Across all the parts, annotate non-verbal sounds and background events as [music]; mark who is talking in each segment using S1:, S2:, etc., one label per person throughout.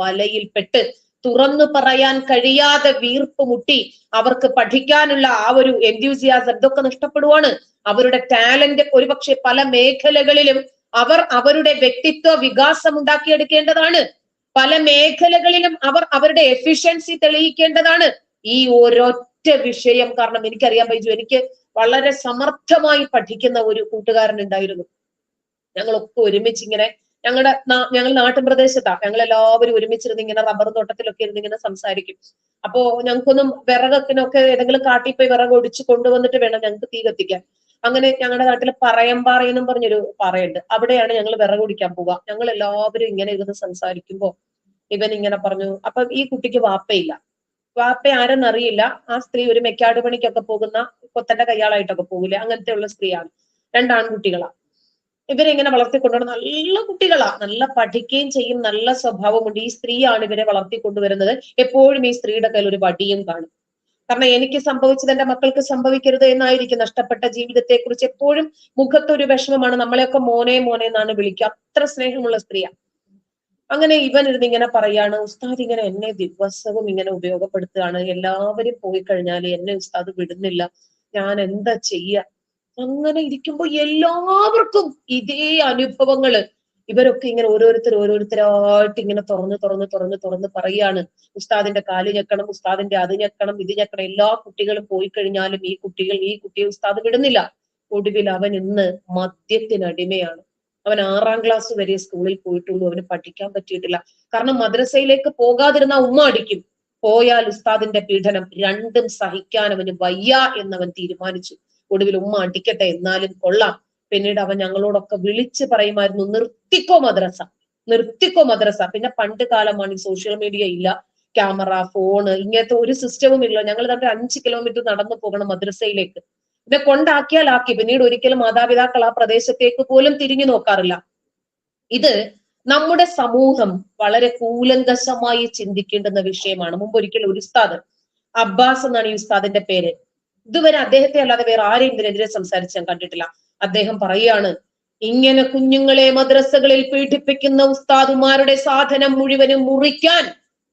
S1: വലയിൽപ്പെട്ട് തുറന്നു പറയാൻ കഴിയാതെ വീർപ്പ് മുട്ടി അവർക്ക് പഠിക്കാനുള്ള ആ ഒരു എൻത്യൂസിയാസം ഇതൊക്കെ നഷ്ടപ്പെടുവാണ്. അവരുടെ ടാലന്റ് ഒരുപക്ഷെ പല മേഖലകളിലും അവർ അവരുടെ വ്യക്തിത്വ വികാസം ഉണ്ടാക്കിയെടുക്കേണ്ടതാണ്. പല മേഖലകളിലും അവർ അവരുടെ എഫിഷ്യൻസി തെളിയിക്കേണ്ടതാണ്. ഈ ഒരൊറ്റ വിഷയം കാരണം എനിക്കറിയാൻ പറ്റു എനിക്ക് വളരെ സമർത്ഥമായി പഠിക്കുന്ന ഒരു കൂട്ടുകാരൻ ഉണ്ടായിരുന്നു. ഞങ്ങളൊക്കെ ഒരുമിച്ച് ഇങ്ങനെ ഞങ്ങളുടെ ഞങ്ങൾ നാട്ടിൻ പ്രദേശത്താ ഞങ്ങൾ എല്ലാവരും ഒരുമിച്ചിരുന്ന് ഇങ്ങനെ റബ്ബർ തോട്ടത്തിലൊക്കെ ഇരുന്ന് ഇങ്ങനെ സംസാരിക്കും. അപ്പോ ഞങ്ങൾക്കൊന്നും വിറകത്തിനൊക്കെ ഏതെങ്കിലും കാട്ടിൽ പോയി വിറക് ഒടിച്ച് കൊണ്ടുവന്നിട്ട് വേണം ഞങ്ങൾക്ക് തീ കത്തിക്കാൻ. അങ്ങനെ ഞങ്ങളുടെ നാട്ടിൽ പറയമ്പാറ എന്നും പറഞ്ഞൊരു പാറയുണ്ട്. അവിടെയാണ് ഞങ്ങൾ വിറക് ഒടിക്കാൻ പോവുക. ഞങ്ങൾ എല്ലാവരും ഇങ്ങനെ ഇരുന്ന് സംസാരിക്കുമ്പോ ഇവൻ ഇങ്ങനെ പറഞ്ഞു അപ്പൊ ഈ കുട്ടിക്ക് വാപ്പയില്ല. വാപ്പ ആരെന്നറിയില്ല ആ സ്ത്രീ ഒരു മെക്കാട് പണിക്കൊക്കെ പോകുന്ന കൊത്തന്റെ കയ്യാളായിട്ടൊക്കെ പോകില്ല അങ്ങനത്തെ ഉള്ള സ്ത്രീയാണ്. രണ്ട് ഇവരെ ഇങ്ങനെ വളർത്തിക്കൊണ്ടുവരുന്ന നല്ല കുട്ടികളാ. നല്ല പഠിക്കുകയും ചെയ്യും നല്ല സ്വഭാവമുണ്ട് ഈ സ്ത്രീയാണ് ഇവരെ വളർത്തിക്കൊണ്ടുവരുന്നത്. എപ്പോഴും ഈ സ്ത്രീയുടെ കയ്യിൽ ഒരു വടിയും കാണും. കാരണം എനിക്ക് സംഭവിച്ചത് എന്റെ മക്കൾക്ക് സംഭവിക്കരുത് എന്നായിരിക്കും. നഷ്ടപ്പെട്ട ജീവിതത്തെ കുറിച്ച് എപ്പോഴും മുഖത്തൊരു വിഷമമാണ്. നമ്മളെയൊക്കെ മോനെ മോനെ എന്നാണ് വിളിക്കുക. അത്ര സ്നേഹമുള്ള സ്ത്രീയാണ് അങ്ങനെ ഇവൻ ഇരുന്ന് ഇങ്ങനെ പറയാണ് ഉസ്താദ് ഇങ്ങനെ എന്നെ ദിവസവും ഇങ്ങനെ ഉപയോഗപ്പെടുത്തുകയാണ്. എല്ലാവരും പോയി കഴിഞ്ഞാൽ എന്നെ ഉസ്താദ് വിടുന്നില്ല. ഞാൻ എന്താ ചെയ്യ അങ്ങനെ ഇരിക്കുമ്പോ എല്ലാവർക്കും ഇതേ അനുഭവങ്ങൾ. ഇവരൊക്കെ ഇങ്ങനെ ഓരോരുത്തർ ഓരോരുത്തരായിട്ട് ഇങ്ങനെ തുറന്ന് തുറന്ന് തുറന്ന് തുറന്ന് പറയാണ്. ഉസ്താദിന്റെ കാൽ ഞെക്കണം ഉസ്താദിന്റെ അത് ഞെക്കണം ഇത് ഞെക്കണം. എല്ലാ കുട്ടികളും പോയി കഴിഞ്ഞാലും ഈ കുട്ടികൾ ഈ കുട്ടിയെ ഉസ്താദ് വിടുന്നില്ല. ഒടുവിൽ അവൻ ഇന്ന് മദ്യത്തിനടിമയാണ് അവൻ ആറാം ക്ലാസ് വരെ സ്കൂളിൽ പോയിട്ടുള്ളൂ. അവന് പഠിക്കാൻ പറ്റിയിട്ടില്ല. കാരണം മദ്രസയിലേക്ക് പോകാതിരുന്ന ഉമ്മ അടിക്കും. പോയാൽ ഉസ്താദിന്റെ പീഡനം രണ്ടും സഹിക്കാൻ അവന് വയ്യ എന്നവൻ തീരുമാനിച്ചു. ഒടുവിൽ ഉമ്മ അടിക്കട്ടെ എന്നാലും കൊള്ളാം. പിന്നീട് അവൻ ഞങ്ങളോടൊക്കെ വിളിച്ച് പറയുമായിരുന്നു നിർത്തിക്കോ മദ്രസ നിർത്തിക്കോ മദ്രസ. പിന്നെ പണ്ട് കാലമാണ് ഈ സോഷ്യൽ മീഡിയ ഇല്ല. ക്യാമറ ഫോണ് ഇങ്ങനത്തെ ഒരു സിസ്റ്റവും ഇല്ല. ഞങ്ങൾ തമ്മിൽ അഞ്ച് കിലോമീറ്റർ നടന്നു പോകണം മദ്രസയിലേക്ക്. പിന്നെ കൊണ്ടാക്കിയാൽ ആക്കി. പിന്നീട് ഒരിക്കലും മാതാപിതാക്കൾ ആ പ്രദേശത്തേക്ക് പോലും തിരിഞ്ഞു നോക്കാറില്ല. ഇത് നമ്മുടെ സമൂഹം വളരെ കൂലങ്കശമായി ചിന്തിക്കേണ്ടുന്ന വിഷയമാണ്. മുമ്പ് ഒരിക്കൽ ഒരു ഉസ്താദ് അബ്ബാസ് എന്നാണ് ഈ ഉസ്താദിന്റെ പേര്. ഇതുവരെ അദ്ദേഹത്തെ അല്ലാതെ വേറെ ആരെയും ഇതിനെതിരെ സംസാരിച്ച് ഞാൻ കണ്ടിട്ടില്ല. അദ്ദേഹം പറയാണ് ഇങ്ങനെ കുഞ്ഞുങ്ങളെ മദ്രസകളിൽ പീഡിപ്പിക്കുന്ന ഉസ്താദുമാരുടെ സാധനം മുഴുവനും മുറിക്കാൻ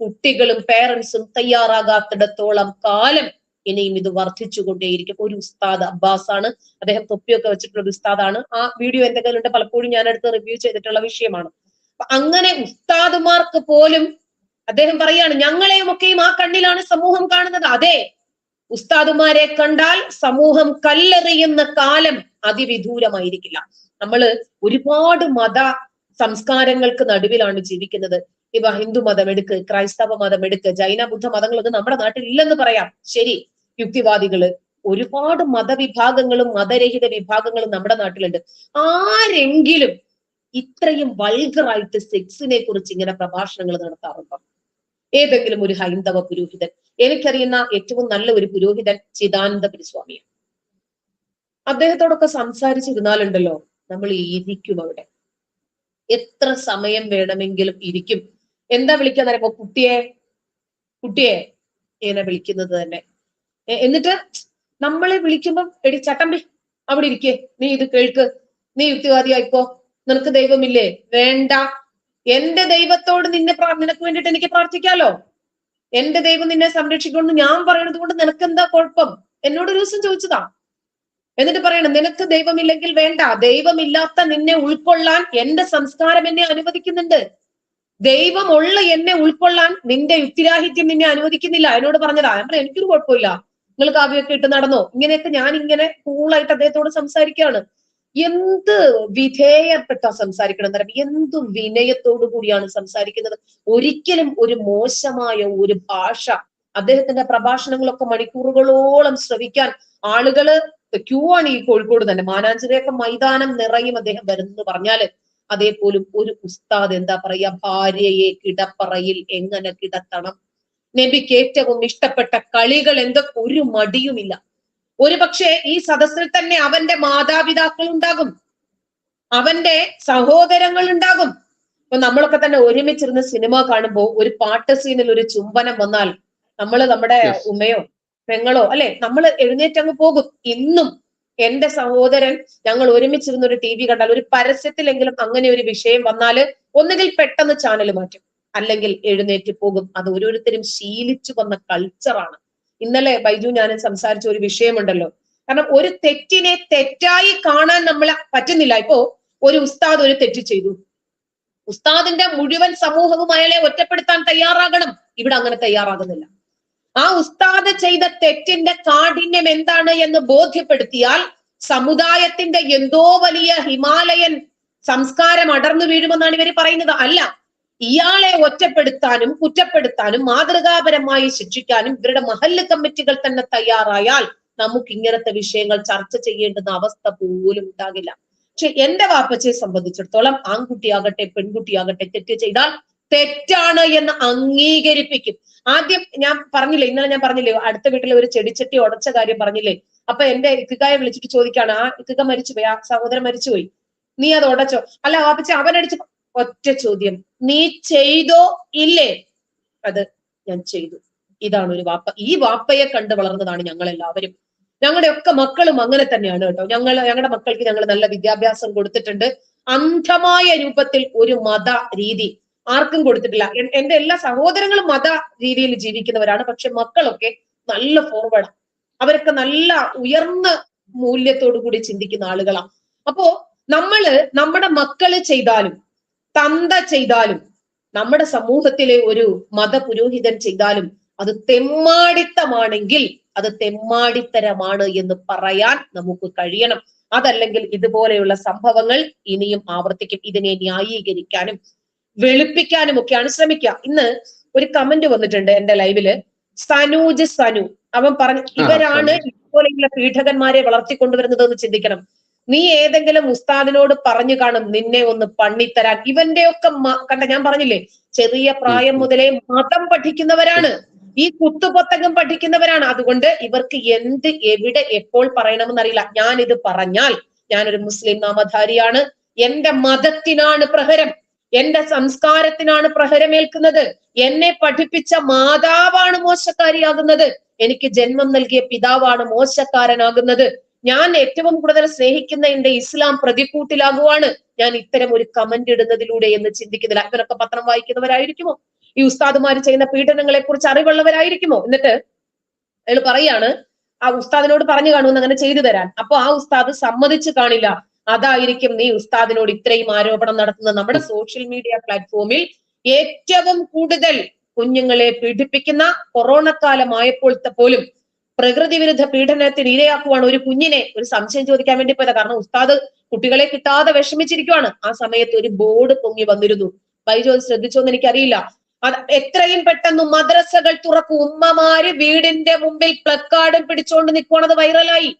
S1: കുട്ടികളും പേരൻസും തയ്യാറാകാത്തിടത്തോളം കാലം ഇനിയും ഇത് വർദ്ധിച്ചുകൊണ്ടേയിരിക്കും. ഒരു ഉസ്താദ് അബ്ബാസ് ആണ് അദ്ദേഹം തൊപ്പിയൊക്കെ വെച്ചിട്ടുള്ള ഒരു ഉസ്താദാണ്. ആ വീഡിയോ എന്റെ കയ്യിലുണ്ട്. പലപ്പോഴും ഞാൻ അടുത്ത് റിവ്യൂ ചെയ്തിട്ടുള്ള വിഷയമാണ്. അങ്ങനെ ഉസ്താദുമാർക്ക് പോലും അദ്ദേഹം പറയാണ് ഞങ്ങളെയും ഒക്കെയും ആ കണ്ണിലാണ് സമൂഹം കാണുന്നത്. അതെ ഉസ്താദുമാരെ കണ്ടാൽ സമൂഹം കല്ലെറിയുന്ന കാലം അതിവിദൂരമായിരിക്കില്ല. നമ്മൾ ഒരുപാട് മത സംസ്കാരങ്ങൾക്ക് നടുവിലാണ് ജീവിക്കുന്നത്. ഇവ ഹിന്ദു മതം എടുക്ക് ക്രൈസ്തവ മതം എടുക്ക് ജൈന ബുദ്ധ മതങ്ങളൊന്നും നമ്മുടെ നാട്ടിൽ ഇല്ലെന്ന് പറയാം. ശരി യുക്തിവാദികൾ. ഒരുപാട് മതവിഭാഗങ്ങളും മതരഹിത വിഭാഗങ്ങളും നമ്മുടെ നാട്ടിലുണ്ട്. ആരെങ്കിലും ഇത്രയും വൾഗറായിട്ട് സെക്സിനെ കുറിച്ച് ഇങ്ങനെ പ്രഭാഷണങ്ങൾ നടത്താറുണ്ടോ? ഏതെങ്കിലും ഒരു ഹൈന്ദവ പുരോഹിതൻ എനിക്കറിയുന്ന ഏറ്റവും നല്ല ഒരു പുരോഹിതൻ ചിദാനന്ദ പുരിസ്വാമിയാണ്. അദ്ദേഹത്തോടൊക്കെ സംസാരിച്ചിരുന്നാലുണ്ടല്ലോ നമ്മൾ ഇരിക്കും അവിടെ. എത്ര സമയം വേണമെങ്കിലും ഇരിക്കും. എന്താ വിളിക്കാന്ന് പറയുമ്പോ കുട്ടിയെ കുട്ടിയെ ഇങ്ങനെ വിളിക്കുന്നത് തന്നെ. എന്നിട്ട് നമ്മളെ വിളിക്കുമ്പം എടി ചട്ടമ്പി അവിടെ ഇരിക്കേ. നീ ഇത് കേൾക്ക്. നീ യുക്തിവാദിയായിക്കോ. നിനക്ക് ദൈവമില്ലേ? വേണ്ട. എന്റെ ദൈവത്തോട് നിന്നെ നിനക്ക് വേണ്ടിയിട്ട് എനിക്ക് പ്രാർത്ഥിക്കാലോ? എന്റെ ദൈവം നിന്നെ സംരക്ഷിക്കുമെന്ന് ഞാൻ പറയണത് കൊണ്ട് നിനക്ക് എന്താ കുഴപ്പം? എന്നോട് ഒരു ദിവസം ചോദിച്ചതാ. എന്നിട്ട് പറയണം നിനക്ക് ദൈവമില്ലെങ്കിൽ വേണ്ട. ദൈവമില്ലാത്ത നിന്നെ ഉൾക്കൊള്ളാൻ എന്റെ സംസ്കാരം എന്നെ അനുവദിക്കുന്നുണ്ട്. ദൈവമുള്ള എന്നെ ഉൾക്കൊള്ളാൻ നിന്റെ യുക്തിരാഹിത്യം നിന്നെ അനുവദിക്കുന്നില്ല. എന്നോട് പറഞ്ഞതാ. ഞാൻ എനിക്കൊരു കുഴപ്പമില്ല. നിങ്ങൾ കാവ്യൊക്കെ ഇട്ട് നടന്നോ? ഇങ്ങനെയൊക്കെ ഞാൻ ഇങ്ങനെ കൂളായിട്ട് അദ്ദേഹത്തോട് സംസാരിക്കുകയാണ്. എന്ത് വിധേയപ്പെട്ട സംസാരിക്കണം എന്നറിയാം എന്ത് വിനയത്തോടു കൂടിയാണ് സംസാരിക്കുന്നത്. ഒരിക്കലും ഒരു മോശമായ ഒരു ഭാഷ അദ്ദേഹത്തിന്റെ പ്രഭാഷണങ്ങളൊക്കെ മണിക്കൂറുകളോളം ശ്രവിക്കാൻ ആളുകൾ ക്യൂ ആണ് ഈ കോഴിക്കോട് തന്നെ. മാനാഞ്ചിറയൊക്കെ മൈതാനം നിറയും അദ്ദേഹം വരുന്നു പറഞ്ഞാൽ അതേപോലും ഒരു ഉസ്താദ് എന്താ പറയാ ഭാര്യയെ കിടപ്പറയിൽ എങ്ങനെ കിടത്തണം? നബിക്ക് ഏറ്റവും ഇഷ്ടപ്പെട്ട കളികൾ എന്തൊക്കെ? ഒരു മടിയുമില്ല. ഒരു പക്ഷേ ഈ സദസ്സിൽ തന്നെ അവന്റെ മാതാപിതാക്കൾ ഉണ്ടാകും. അവന്റെ സഹോദരങ്ങൾ ഉണ്ടാകും. ഇപ്പൊ നമ്മളൊക്കെ തന്നെ ഒരുമിച്ചിരുന്ന് സിനിമ കാണുമ്പോൾ ഒരു പാട്ട് സീനിൽ ഒരു ചുംബനം വന്നാൽ നമ്മൾ നമ്മുടെ ഉമ്മയോ പെങ്ങളോ അല്ലെ നമ്മൾ എഴുന്നേറ്റ് അങ്ങ് പോകും. ഇന്നും എന്റെ സഹോദരൻ ഞങ്ങൾ ഒരുമിച്ചിരുന്ന് ഒരു ടി വി കണ്ടാൽ ഒരു പരസ്യത്തിലെങ്കിലും അങ്ങനെ ഒരു വിഷയം വന്നാൽ ഒന്നുകിൽ പെട്ടെന്ന് ചാനൽ മാറ്റും. അല്ലെങ്കിൽ എഴുന്നേറ്റ് പോകും. അത് ഓരോരുത്തരും ശീലിച്ചു വന്ന കൾച്ചറാണ് ഇന്നലെ ബൈജു ഞാനും സംസാരിച്ച ഒരു വിഷയമുണ്ടല്ലോ. കാരണം ഒരു തെറ്റിനെ തെറ്റായി കാണാൻ നമ്മളെ പറ്റുന്നില്ല. ഇപ്പോ ഒരു ഉസ്താദ് ഒരു തെറ്റ് ചെയ്തു. ഉസ്താദിന്റെ മുഴുവൻ സമൂഹവും അയാളെ ഒറ്റപ്പെടുത്താൻ തയ്യാറാകണം. ഇവിടെ അങ്ങനെ തയ്യാറാകുന്നില്ല. ആ ഉസ്താദ് ചെയ്ത തെറ്റിന്റെ കാഠിന്യം എന്താണ് എന്ന് ബോധ്യപ്പെടുത്തിയാൽ സമുദായത്തിന്റെ എന്തോ വലിയ ഹിമാലയൻ സംസ്കാരം അടർന്നു വീഴുമെന്നാണ് ഇവർ പറയുന്നത്. അല്ല ഇയാളെ ഒറ്റപ്പെടുത്താനും കുറ്റപ്പെടുത്താനും മാതൃകാപരമായി ശിക്ഷിക്കാനും ഇവരുടെ മഹല്ല് കമ്മിറ്റികൾ തന്നെ തയ്യാറായാൽ നമുക്ക് ഇങ്ങനത്തെ വിഷയങ്ങൾ ചർച്ച ചെയ്യേണ്ടുന്ന അവസ്ഥ പോലും ഉണ്ടാകില്ല. പക്ഷെ എന്റെ വാപ്പച്ചയെ സംബന്ധിച്ചിടത്തോളം ആൺകുട്ടിയാകട്ടെ പെൺകുട്ടിയാകട്ടെ തെറ്റ് ചെയ്താൽ തെറ്റാണ് എന്ന് അംഗീകരിപ്പിക്കും. ആദ്യം ഞാൻ പറഞ്ഞില്ലേ ഇന്നലെ ഞാൻ പറഞ്ഞില്ലേ അടുത്ത വീട്ടിലെ ഒരു ചെടിച്ചട്ടി ഉടച്ച കാര്യം പറഞ്ഞില്ലേ? അപ്പൊ എന്റെ ഇക്കുകായെ വിളിച്ചിട്ട് ചോദിക്കാണ് ആ ഇക്കുക മരിച്ചുപോയി? ആ സഹോദരൻ മരിച്ചുപോയി? നീ അത് ഉടച്ചോ? അല്ല വാപ്പച്ച അവനടിച്ച് ഒറ്റ ചോദ്യം. നീ ചെയ്തോ ഇല്ലേ? അത് ഞാൻ ചെയ്തു. ഇതാണ് ഒരു വാപ്പ. ഈ വാപ്പയെ കണ്ട് വളർന്നതാണ് ഞങ്ങൾ എല്ലാവരും ഞങ്ങളുടെ ഒക്കെ മക്കളും അങ്ങനെ തന്നെയാണ് കേട്ടോ. ഞങ്ങൾ ഞങ്ങളുടെ മക്കൾക്ക് ഞങ്ങൾ നല്ല വിദ്യാഭ്യാസം കൊടുത്തിട്ടുണ്ട്. അന്ധമായ രൂപത്തിൽ ഒരു മത രീതി ആർക്കും കൊടുത്തിട്ടില്ല. എന്റെ എല്ലാ സഹോദരങ്ങളും മത രീതിയിൽ ജീവിക്കുന്നവരാണ്. പക്ഷെ മക്കളൊക്കെ നല്ല ഫോർവേഡ് അവരൊക്കെ നല്ല ഉയർന്ന മൂല്യത്തോടു കൂടി ചിന്തിക്കുന്ന ആളുകളാണ് അപ്പോ നമ്മൾ നമ്മുടെ മക്കൾ ചെയ്താലും തന്ത ചെയ്താലും നമ്മുടെ സമൂഹത്തിലെ ഒരു മതപുരോഹിതൻ ചെയ്താലും അത് തെമ്മാടിത്തമാണെങ്കിൽ അത് തെമ്മാടിത്തരമാണ് എന്ന് പറയാൻ നമുക്ക് കഴിയണം. അതല്ലെങ്കിൽ ഇതുപോലെയുള്ള സംഭവങ്ങൾ ഇനിയും ആവർത്തിക്കും. ഇതിനെ ന്യായീകരിക്കാനും വെളുപ്പിക്കാനും ഒക്കെയാണ് ശ്രമിക്കുക. ഇന്ന് ഒരു കമന്റ് വന്നിട്ടുണ്ട് എന്റെ ലൈവിൽ സനൂജ് സനു. അവൻ പറഞ്ഞു ഇവരാണ് ഇതുപോലെയുള്ള പീഠകന്മാരെ വളർത്തിക്കൊണ്ടുവരുന്നത് എന്ന് ചിന്തിക്കണം. നീ ഏതെങ്കിലും ഉസ്താദിനോട് പറഞ്ഞു കാണും നിന്നെ ഒന്ന് പണിത്തരാൻ ഇവന്റെ ഒക്കെ കണ്ട ഞാൻ പറഞ്ഞില്ലേ ചെറിയ പ്രായം മുതലേ മതം പഠിക്കുന്നവരാണ്. ഈ കുത്തുപൊത്തകം പഠിക്കുന്നവരാണ്. അതുകൊണ്ട് ഇവർക്ക് എന്ത് എവിടെ എപ്പോൾ പറയണമെന്ന് അറിയില്ല. ഞാൻ ഇത് പറഞ്ഞാൽ ഞാനൊരു മുസ്ലിം നാമധാരിയാണ്. എന്റെ മതത്തിനാണ് പ്രഹരം. എന്റെ സംസ്കാരത്തിനാണ് പ്രഹരമേൽക്കുന്നത്. എന്നെ പഠിപ്പിച്ച മാതാവാണ് മോശക്കാരിയാകുന്നത്. എനിക്ക് ജന്മം നൽകിയ പിതാവാണ് മോശക്കാരനാകുന്നത്. ഞാൻ ഏറ്റവും കൂടുതൽ സ്നേഹിക്കുന്ന എന്റെ ഇസ്ലാം പ്രതിക്കൂട്ടിലാകുവാണ് ഞാൻ ഇത്തരം ഒരു കമന്റ് ഇടുന്നതിലൂടെ എന്ന് ചിന്തിക്കുന്നില്ല ഇവരൊക്കെ പത്രം വായിക്കുന്നവരായിരിക്കുമോ? ഈ ഉസ്താദുമാര് ചെയ്യുന്ന പീഡനങ്ങളെ കുറിച്ച് അറിവുള്ളവരായിരിക്കുമോ? എന്നിട്ട് അയാൾ പറയാണ് ആ ഉസ്താദിനോട് പറഞ്ഞു കാണുമെന്ന് അങ്ങനെ ചെയ്തു തരാൻ. അപ്പൊ ആ ഉസ്താദ് സമ്മതിച്ചു കാണില്ല. അതായിരിക്കും നീ ഉസ്താദിനോട് ഇത്രയും ആരോപണം നടത്തുന്നത്. നമ്മുടെ സോഷ്യൽ മീഡിയ പ്ലാറ്റ്ഫോമിൽ ഏറ്റവും കൂടുതൽ കുഞ്ഞുങ്ങളെ പീഡിപ്പിക്കുന്ന കൊറോണ കാലമായപ്പോൾ പോലും പ്രകൃതി വിരുദ്ധ പീഡനത്തിന് ഇരയാക്കുവാണ് ഒരു കുഞ്ഞിനെ ഒരു സംശയം ചോദിക്കാൻ വേണ്ടി പോയത്. കാരണം ഉസ്താദ് കുട്ടികളെ കിട്ടാതെ വിഷമിച്ചിരിക്കുവാണ്. ആ സമയത്ത് ഒരു ബോർഡ് പൊങ്ങി വന്നിരുന്നു. ബൈജോ അത് ശ്രദ്ധിച്ചോന്ന് എനിക്കറിയില്ല. അത് എത്രയും പെട്ടെന്ന് മദ്രസകൾ തുറക്കും. ഉമ്മമാര് വീടിന്റെ മുമ്പിൽ പ്ലക്കാർഡും പിടിച്ചോണ്ട് നിൽക്കുവാണത് വൈറലായി.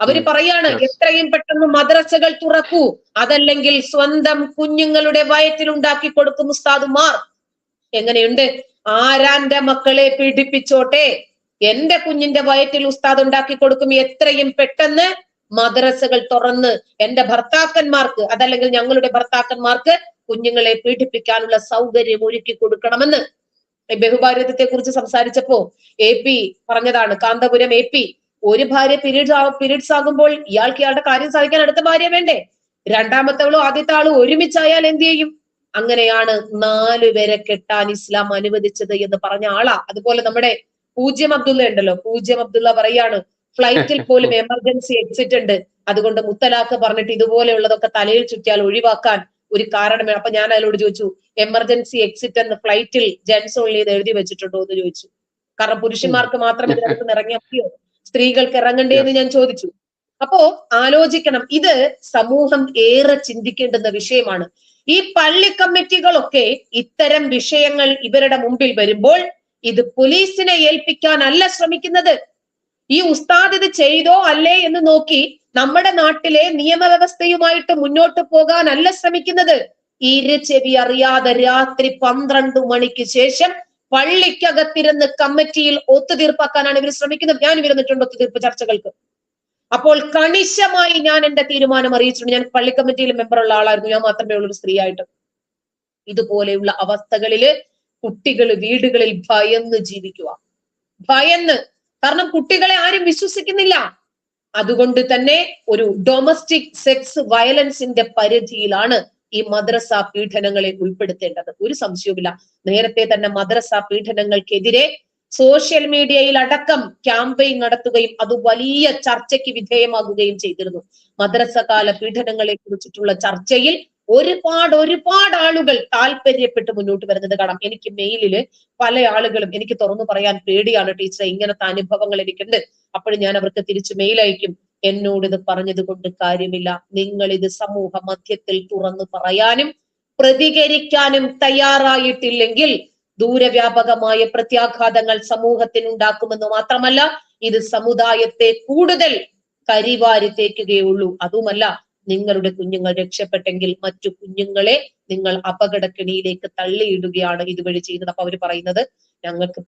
S2: അവർ
S1: പറയാണ് എത്രയും പെട്ടെന്ന് മദ്രസകൾ തുറക്കൂ. അതല്ലെങ്കിൽ സ്വന്തം കുഞ്ഞുങ്ങളുടെ വയറ്റിൽ ഉണ്ടാക്കി കൊടുക്കും ഉസ്താദുമാർ. എങ്ങനെയുണ്ട്? ആരാന്റെ മക്കളെ പീഡിപ്പിച്ചോട്ടെ? എന്റെ കുഞ്ഞിന്റെ വയറ്റിൽ ഉസ്താദ് ഉണ്ടാക്കി കൊടുക്കും എത്രയും പെട്ടെന്ന് മദ്രസകൾ തുറന്ന് എന്റെ ഭർത്താക്കന്മാർക്ക് അതല്ലെങ്കിൽ ഞങ്ങളുടെ ഭർത്താക്കന്മാർക്ക് കുഞ്ഞുങ്ങളെ പീഡിപ്പിക്കാനുള്ള സൗകര്യം ഒരുക്കി കൊടുക്കണമെന്ന് ബഹുഭാരതത്തെ കുറിച്ച് സംസാരിച്ചപ്പോ എ പി പറഞ്ഞതാണ് കാന്തപുരം എ പി ഒരു ഭാര്യ പീരീഡ്സ് പീരീഡ്സ് ആകുമ്പോൾ ഇയാൾക്ക് ഇയാളുടെ കാര്യം സാധിക്കാൻ അടുത്ത ഭാര്യ വേണ്ടേ? രണ്ടാമത്തവളും ആദ്യത്തെ ആളും ഒരുമിച്ചായാൽ എന്ത് ചെയ്യും? അങ്ങനെയാണ് നാലു പേരെ കെട്ടാൻ ഇസ്ലാം അനുവദിച്ചത് എന്ന് പറഞ്ഞ ആളാ. അതുപോലെ നമ്മുടെ പൂജ്യം അബ്ദുള്ള ഉണ്ടല്ലോ. പൂജ്യം അബ്ദുള്ള പറയാണ് ഫ്ലൈറ്റിൽ പോലും [laughs] എമർജൻസി എക്സിറ്റ് ഉണ്ട്. അതുകൊണ്ട് മുത്തലാഖ് പറഞ്ഞിട്ട് ഇതുപോലെയുള്ളതൊക്കെ തലയിൽ ചുറ്റിയാൽ ഒഴിവാക്കാൻ ഒരു കാരണം വേണം അപ്പൊ ഞാൻ അതിലോട് ചോദിച്ചു എമർജൻസി എക്സിറ്റ് എന്ന് ഫ്ലൈറ്റിൽ ജെൻസ് ഓൺലി ഇത് എഴുതി വെച്ചിട്ടുണ്ടോ? എന്ന് ചോദിച്ചു. കാരണം പുരുഷന്മാർക്ക് മാത്രം ഇതിനകത്ത് ഇറങ്ങിയാൽ മതിയോ? സ്ത്രീകൾക്ക് ഇറങ്ങണ്ടേ എന്ന് ഞാൻ ചോദിച്ചു. അപ്പോ ആലോചിക്കണം ഇത് സമൂഹം ഏറെ ചിന്തിക്കേണ്ടുന്ന വിഷയമാണ്. ഈ പള്ളി കമ്മിറ്റികളൊക്കെ ഇത്തരം വിഷയങ്ങൾ ഇവരുടെ മുമ്പിൽ വരുമ്പോൾ ഇത് പോലീസിനെ ഏൽപ്പിക്കാനല്ല ശ്രമിക്കുന്നത്. ഈ ഉസ്താദ് ഇത് ചെയ്തോ അല്ലേ എന്ന് നോക്കി നമ്മുടെ നാട്ടിലെ നിയമവ്യവസ്ഥയുമായിട്ട് മുന്നോട്ട് പോകാൻ അല്ല ശ്രമിക്കുന്നത്. ഇരു ചെവി അറിയാതെ രാത്രി പന്ത്രണ്ട് മണിക്ക് ശേഷം പള്ളിക്കകത്തിരുന്ന് കമ്മിറ്റിയിൽ ഒത്തുതീർപ്പാക്കാനാണ് ഇവർ ശ്രമിക്കുന്നത്. ഞാൻ ഇരുന്നിട്ടുണ്ട് ഒത്തുതീർപ്പ് ചർച്ചകൾക്ക്. അപ്പോൾ കണിശമായി ഞാൻ എന്റെ തീരുമാനം അറിയിച്ചിട്ടുണ്ട്. ഞാൻ പള്ളി കമ്മിറ്റിയിലെ മെമ്പറുള്ള ആളായിരുന്നു. ഞാൻ മാത്രമേ ഉള്ളൂ ഒരു സ്ത്രീ ആയിട്ട് ഇതുപോലെയുള്ള അവസ്ഥകളിൽ കുട്ടികൾ വീടുകളിൽ ഭയന്ന് ജീവിക്കുക. ഭയന്ന്. കാരണം കുട്ടികളെ ആരും വിശ്വസിക്കുന്നില്ല. അതുകൊണ്ട് തന്നെ ഒരു ഡൊമസ്റ്റിക് സെക്സ് വയലൻസിന്റെ പരിധിയിലാണ് ഈ മദ്രസ പീഡനങ്ങളെ ഉൾപ്പെടുത്തേണ്ടത്. ഒരു സംശയവുമില്ല. നേരത്തെ തന്നെ മദ്രസ പീഡനങ്ങൾക്കെതിരെ സോഷ്യൽ മീഡിയയിൽ അടക്കം ക്യാമ്പയിൻ നടത്തുകയും അത് വലിയ ചർച്ചയ്ക്ക് വിധേയമാകുകയും ചെയ്തിരുന്നു. മദ്രസ കാല പീഡനങ്ങളെ കുറിച്ചിട്ടുള്ള ചർച്ചയിൽ ഒരുപാട് ഒരുപാട് ആളുകൾ താല്പര്യപ്പെട്ട് മുന്നോട്ട് വരുന്നത് കാണാം. എനിക്ക് മെയിലിൽ പല ആളുകളും എനിക്ക് തുറന്നു പറയാൻ പേടിയാണ് ടീച്ചർ ഇങ്ങനത്തെ അനുഭവങ്ങൾ എനിക്കുണ്ട്. അപ്പോൾ ഞാൻ അവർക്ക് തിരിച്ച് മെയിൽ അയക്കും. എന്നോട് ഇത് പറഞ്ഞത് കൊണ്ട് കാര്യമില്ല. നിങ്ങൾ ഇത് സമൂഹ മധ്യത്തിൽ തുറന്നു പറയാനും പ്രതികരിക്കാനും തയ്യാറായിട്ടില്ലെങ്കിൽ ദൂരവ്യാപകമായ പ്രത്യാഘാതങ്ങൾ സമൂഹത്തിന് ഉണ്ടാക്കുമെന്ന് മാത്രമല്ല ഇത് സമുദായത്തെ കൂടുതൽ കരിവാരി തേക്കുകയുള്ളൂ. അതുമല്ല നിങ്ങളുടെ കുഞ്ഞുങ്ങൾ രക്ഷപ്പെട്ടെങ്കിൽ മറ്റു കുഞ്ഞുങ്ങളെ നിങ്ങൾ അപകടക്കെണിയിലേക്ക് തള്ളിയിടുകയാണ് ഇതുവഴി ചെയ്യുന്നത്. അപ്പൊ അവർ പറയുന്നത് ഞങ്ങൾക്ക്